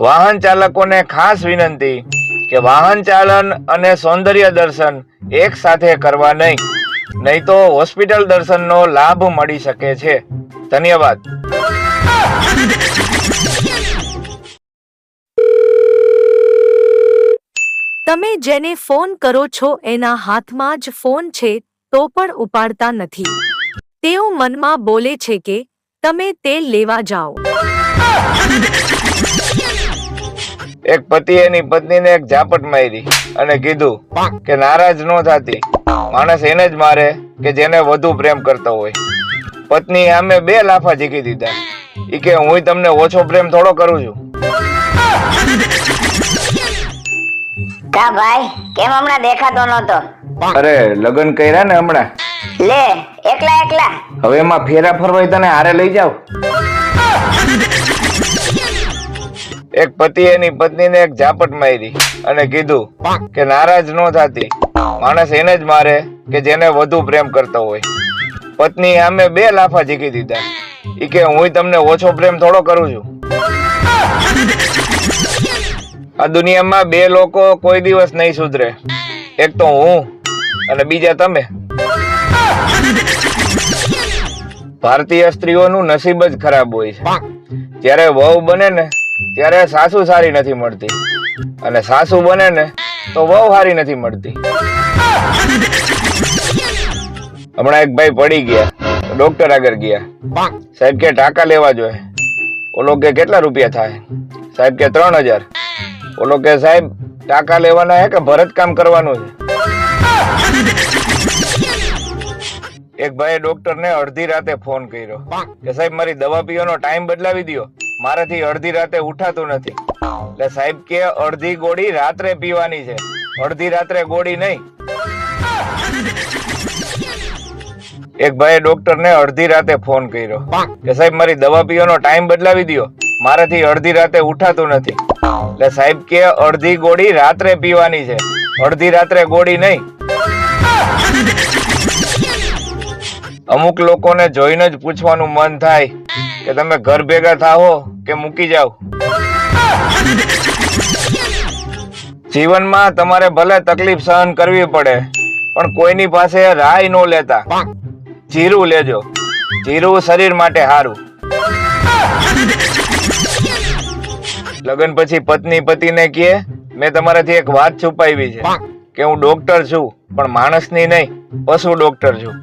વાહન ચાલકોને ખાસ વિનંતી કે વાહન ચાલન અને સૌંદર્ય દર્શન એક સાથે કરવા નહીં. નહીં તો હોસ્પિટલ દર્શનનો લાભ મળી શકે છે. ધન્યવાદ. તમે જેને ફોન કરો છો એના હાથમાં જ ફોન છે તો પણ ઉપાડતા નથી. તેઓ મનમાં બોલે છે કે, તમે તેલ લેવા જાઓ. એક પતિ એની પત્નીને એક ઝાપટ મારી અને કીધું કે નારાજ ન થતી. માણસ એને જ મારે કે જેને વધુ પ્રેમ કરતો હોય. પત્ની આમે બે લાફા જીકી દીધા. ઈ કે હું તમને ઓછો પ્રેમ થોડો કરું છું. કા ભાઈ કેમ હમણાં દેખાતો નતો અરે લગ્ન કર્યા ને હમણાં? લે એકલા એકલા. હવે એમાં ફેરા ફરવાય તને હારે લઈ જાવ એક પતિ એની પત્નીને એક ઝાપટ મારી અને કીધું કે નારાજ ન થતી. માણસ એને જ મારે કે જેને વધુ પ્રેમ કરતો હોય. પત્ની આમે બે લાફા જીકી દીધા. ઈ કે હું તમને ઓછો પ્રેમ થોડો કરું છું. આ દુનિયામાં બે લોકો કોઈ દિવસ નહીં સુધરે. એક તો હું અને બીજા તમે. ભારતીય સ્ત્રીઓનું નસીબ જ ખરાબ હોય છે. જ્યારે વહુ બને ને ત્યારે સાસુ સારી નથી મળતી. અને સાસુ બને ને તો વહુ સારી નથી મળતી. હમણાં એક ભાઈ પડી ગયા ડોક્ટર આગળ ગયા. સાહેબ કે ટાંકા લેવા જોઈએ. ઓલો કે કેટલા રૂપિયા થાય? સાહેબ કે ત્રણ હજાર. ઓલો કે સાહેબ ટાંકા લેવાના હે કે ભરતકામ કરવાનું છે? એક ભાઈએ ડોક્ટરને અડધી રાતે ફોન કર્યો. કે સાહેબ મારી દવા પીવાનો ટાઈમ બદલાવી દ્યો. મારાથી અડધી રાતે ઉઠાતું નથી. એટલે સાહેબ કે અડધી ગોળી રાત્રે પીવાની છે. અડધી રાત્રે ગોળી નહીં. એક ભાઈએ ડોક્ટરને અડધી રાતે ફોન કર્યો. કે સાહેબ, મારી દવા પીવાનો ટાઈમ બદલાવી દ્યો. મારાથી અડધી રાતે ઉઠાતું નથી. એટલે સાહેબ કે અડધી ગોળી રાત્રે પીવાની છે. અડધી રાત્રે ગોળી નહીં. અમુક લોકોને જોઈને જ પૂછવાનું મન થાય. કે તમે ઘર ભેગા થાઓ કે મૂકી જાઓ. જીવનમાં તમારે ભલે તકલીફ સહન કરવી પડે, પણ કોઈની પાસે રાય નો લેતા. જીરું લેજો. જીરું શરીર માટે સારું લગ્ન પછી પત્ની પતિને કહે, મેં તમારાથી એક વાત છુપાવી છે, કે હું ડોક્ટર છું, પણ માણસની નહીં, પશુ ડોક્ટર છું.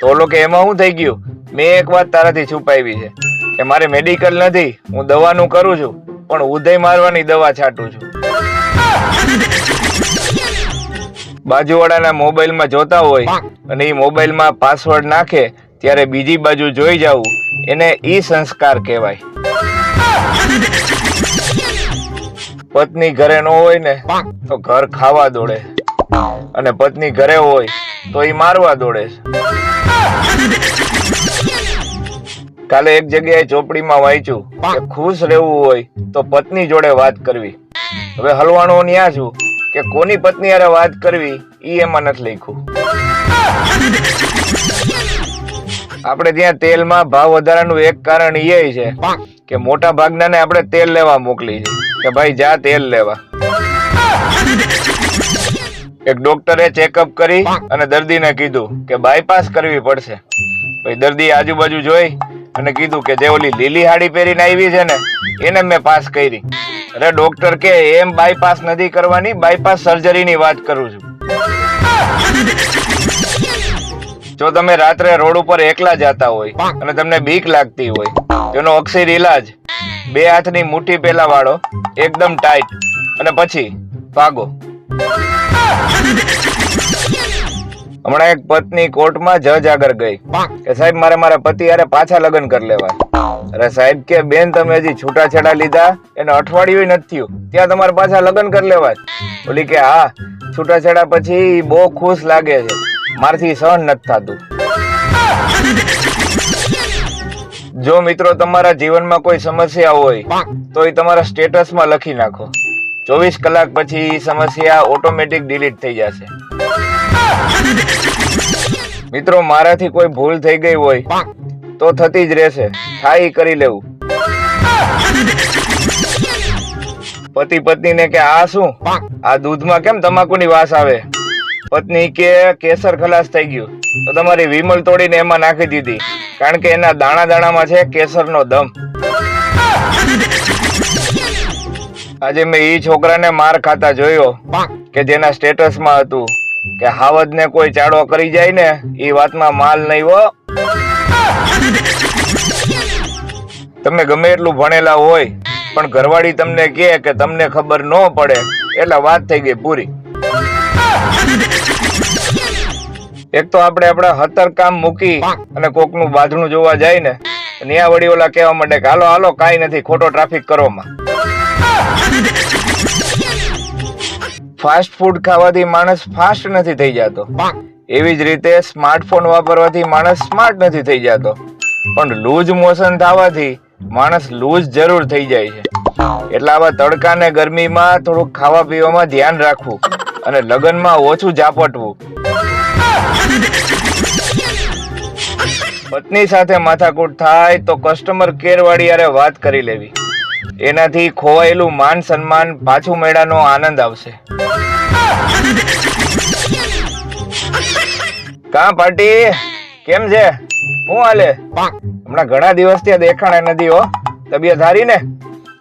તો કે, એમાં શું થઈ ગયું? મેં એક વાત તારાથી છુપાવી છે. કે મારે મેડિકલ નથી, હું દવાનું કરું છું, પણ ઉદય મારવાની દવા છાંટું છું. બાજુવાળાના મોબાઈલમાં જોતા હોય અને એ મોબાઈલમાં પાસવર્ડ નાખે, ત્યારે બીજી બાજુ જોઈ જવું, એને ઈ સંસ્કાર કહેવાય. પત્ની ઘરે ન હોય ને, તો ઘર ખાવા દોડે. અને પત્ની ઘરે હોય, તો એ મારવા દોડે છે. કાલે એક જગ્યાએ ચોપડીમાં વાંચ્યું કે ખુશ રહેવું હોય તો પત્ની જોડે વાત કરવી. હવે હલવાણો ન્યા છું કે કોની પત્ની હારે વાત કરવી ઈ એમાં નથી લખ્યું. આપણે ત્યાં તેલમાં ભાવ વધારાનું એક કારણ એ છે કે મોટા ભાગનાને આપણે તેલ લેવા મોકલી છે કે ભાઈ જા તેલ લેવા. એક ડોક્ટરે ચેકઅપ કરી અને દર્દીને કીધું કે બાયપાસ કરવી પડશે. પછી દર્દી આજુબાજુ જોઈ અને કીધું કે જે ઓલી લીલી હાડી પહેરીને આવી છે ને, એને મેં પાસ કરી. અરે ડોક્ટર કે, એમ બાયપાસ નથી કરવાની બાયપાસ સર્જરીની વાત કરું છું. જો તમે રાત્રે રોડ ઉપર એકલા જતા હોય અને તમને બીક લાગતી હોય, તેનો અક્ષર ઈલાજ, બે હાથની મુઠ્ઠી પેલા વાળો, એકદમ ટાઈટ અને પછી, ભાગો. હમણાં એક પત્ની કોર્ટમાં જજ આગળ ગઈ. કે સાહેબ, મારે મારા પતિ હારે પાછા લગ્ન કરી લેવા. અરે સાહેબ, કે બેન, તમે હજી છૂટાછેડા લીધા? એને અઠવાડિયું નથી થયું. ત્યાં તમારે પાછા લગ્ન કરી લેવા બોલી કે, હા, છૂટાછેડા પછી બહુ ખુશ લાગે છે. મારથી સહન નથી થતું. જો મિત્રો, તમારા જીવનમાં કોઈ સમસ્યા હોય, તો એ તમારા સ્ટેટસમાં લખી નાખો. ચોવીસ કલાક પછી સમસ્યા ઓટોમેટિક ડિલીટ થઈ જશે. મિત્રો, મારાથી કોઈ ભૂલ થઈ ગઈ હોય તો થતી જ રહેશે. થાય કરી લેવું. પતિ પત્નીને કે, આ શું? આ દૂધમાં કેમ તમાકુની વાસ આવે? પત્ની કે, કેસર ખલાસ થઈ ગયું. તો તમારી વિમલ તોડીને એમાં નાખી દીધી. કારણ કે એના દાણા દાણામાં છે કેસરનો દમ. આજે મેં ઈ છોકરાને માર ખાતા જોયો કે જેના સ્ટેટસમાં હતું. કે હાવજને કોઈ ચાડો કરી જાય ને, એ વાતમાં માલ નહીં હો. તમે ગમે એટલું ભણેલા હોય, પણ ઘરવાળી તમને કહે કે તમને ખબર ન પડે, એટલે વાત થઈ ગઈ પૂરી. એક તો આપણે આપણા હતર કામ મૂકી અને કોકનું બાંધણું જોવા જાય ને ત્યાં વળી ઓલા કહેવા માંડે કે, હાલો હાલો, કાંઈ નથી, ખોટો ટ્રાફિક કરોમાં ફાસ્ટ ફૂડ ખાવાથી માણસ ફાસ્ટ નથી થઈ જતો. એવી જ રીતે સ્માર્ટફોન વાપરવાથી માણસ સ્માર્ટ નથી થઈ જતો. પણ લૂઝ મોશન થવાથી માણસ લૂઝ જરૂર થઈ જાય છે. એટલે આવા તડકા ને ગરમીમાં થોડુંક ખાવા પીવામાં ધ્યાન રાખવું અને લગ્નમાં ઓછું ઝાપટવું. પત્ની સાથે માથાકૂટ થાય તો કસ્ટમર કેર વાળી યારે વાત કરી લેવી. એનાથી ખોવાયેલું માન સન્માન પાછું મેળાનો આનંદ આવશે. કા પાર્ટી? કેમ છે? હું હાલે? હમણાં ઘણા દિવસ ત્યાં દેખાણા નથી હો. તબિયત હારી ને?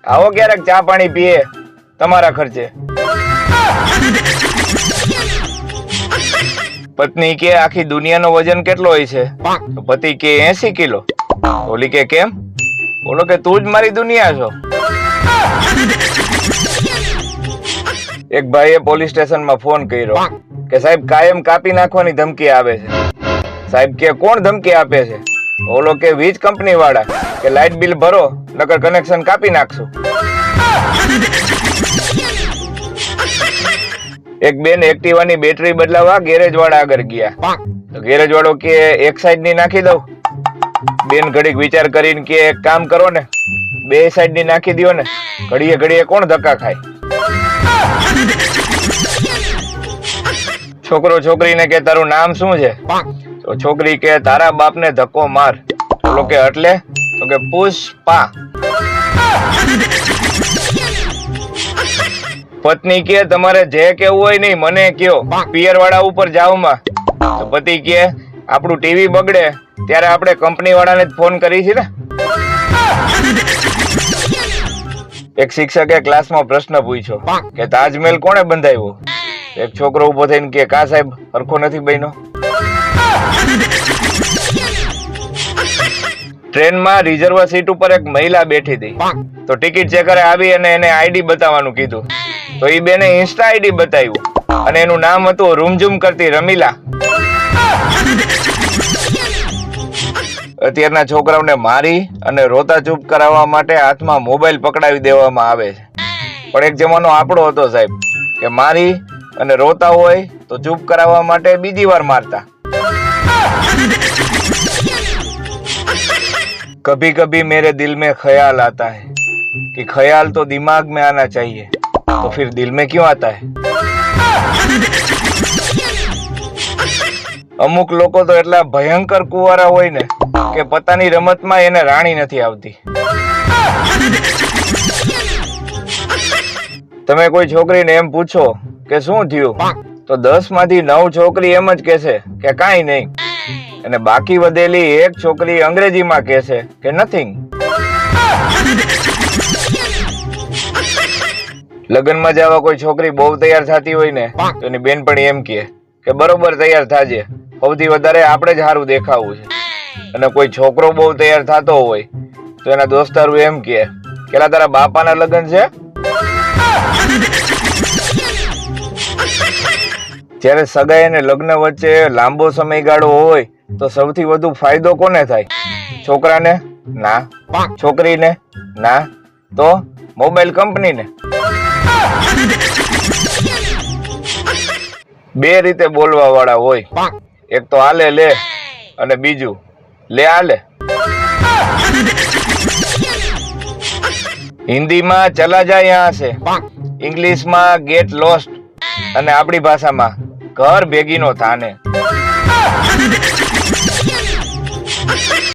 આવો ક્યારેક ચા પાણી પીએ. તમારા ખર્ચે. પત્ની કે આખી દુનિયાનો વજન કેટલો હોય છે? પતિ કે એસી કિલો. ઓલી કે કેમ? બોલો કે તું જ મારી દુનિયા છો. એક ભાઈએ પોલીસ સ્ટેશનમાં ફોન કર્યો કે સાહેબ કાયમ કાપી નાખવાની ધમકી આવે છે. સાહેબ કે કોણ ધમકી આપે છે? ઓલો કે વીજ કંપની વાળા કે લાઇટ બિલ ભરો નકર કનેક્શન કાપી નાખશું. એક બેન એક્ટિવાની બેટરી બદલાવા ગેરેજ વાળા આગળ ગયા. તો ગેરેજ વાળો કે એક સાઈડની નાખી દઉં? બેન ઘડીક વિચાર કરીને કે એક કામ કરો ને બે સાઈડની નાખી દો ને. ઘડીએ ઘડીએ કોણ ધક્કા ખાય? છોકરો છોકરીને કે તારું નામ શું છે? તો છોકરી કે તારા બાપને ધક્કો માર. તો કે એટલે? તો કે પુષ્પા. પત્ની કે તમારે જે કેવું હોય નહીં મને કયો. પિયર વાળા ઉપર જાવમાં તો પતિ કે આપણું ટીવી બગડે ત્યારે આપણે કંપની વાળાને જ ફોન કરી છે ને. એક શિક્ષકે ક્લાસમાં પ્રશ્ન પૂછ્યો કે તાજમહેલ કોણે બંધાવ્યો? એક છોકરો ઊભો થઈને કે કા સાહેબ હરખો નથી બન્યો? ટ્રેનમાં રિઝર્વ સીટ ઉપર એક મહિલા બેઠી હતી. તો ટિકિટ ચેકરે આવી અને એને આઈડી બતાવવાનું કીધું. તો એ બેને ઇન્સ્ટા આઈડી બતાવ્યું. અને એનું નામ હતું રૂમઝૂમ કરતી રમીલા. અત્યારના છોકરાઓને મારી અને રોતા ચૂપ કરાવવા માટે હાથમાં મોબાઈલ પકડાવી દેવામાં આવે છે. પણ એક જમાનો આપણો હતો સાહેબ, કે મારી અને રોતા હોય તો ચૂપ કરાવવા માટે બીજી વાર મારતા. કભી કભી મેરે દિલ મેં ખ્યાલ આતા હૈ, કે ખ્યાલ તો દિમાગ મેં આના ચાહીએ, તો ફિર દિલ મેં ક્યું આતા હૈ? અમુક લોકો તો એટલા ભયંકર કુવારા હોય ને કે પોતાની રમતમાં એને રાણી નથી આવતી. તમે કોઈ છોકરીને એમ પૂછો કે શું થયું, તો દસમાંથી નવ છોકરી એમ જ કહેશે કે કાંઈ નહીં. અને બાકી વધેલી એક છોકરી અંગ્રેજીમાં કહેશે કે નથિંગ લગ્નમાં જવા કોઈ છોકરી બહુ તૈયાર થતી હોય ને, તો એની બેનપણી એમ કે બરોબર તૈયાર થાજે. સૌથી વધારે આપણે જ સારું દેખાવું છે. અને કોઈ છોકરો બહુ તૈયાર થતો હોય, તો એના દોસ્તારું એમ કે કેલા તારા બાપાના લગ્ન છે? જ્યારે સગાઈ અને લગ્ન વચ્ચે લાંબો સમયગાળો હોય, તો સૌથી વધુ ફાયદો કોને થાય? છોકરાને? ના. છોકરીને? ના. તો મોબાઈલ કંપનીને? બે રીતે બોલવા વાળા હોય. એક તો આલે લે. અને બીજું, લે આલે હિન્દીમાં ચલા જાય યહાં સે. ઇંગ્લિશમાં ગેટ લોસ્ટ અને આપણી ભાષામાં, ઘર ભેગીનો થાને.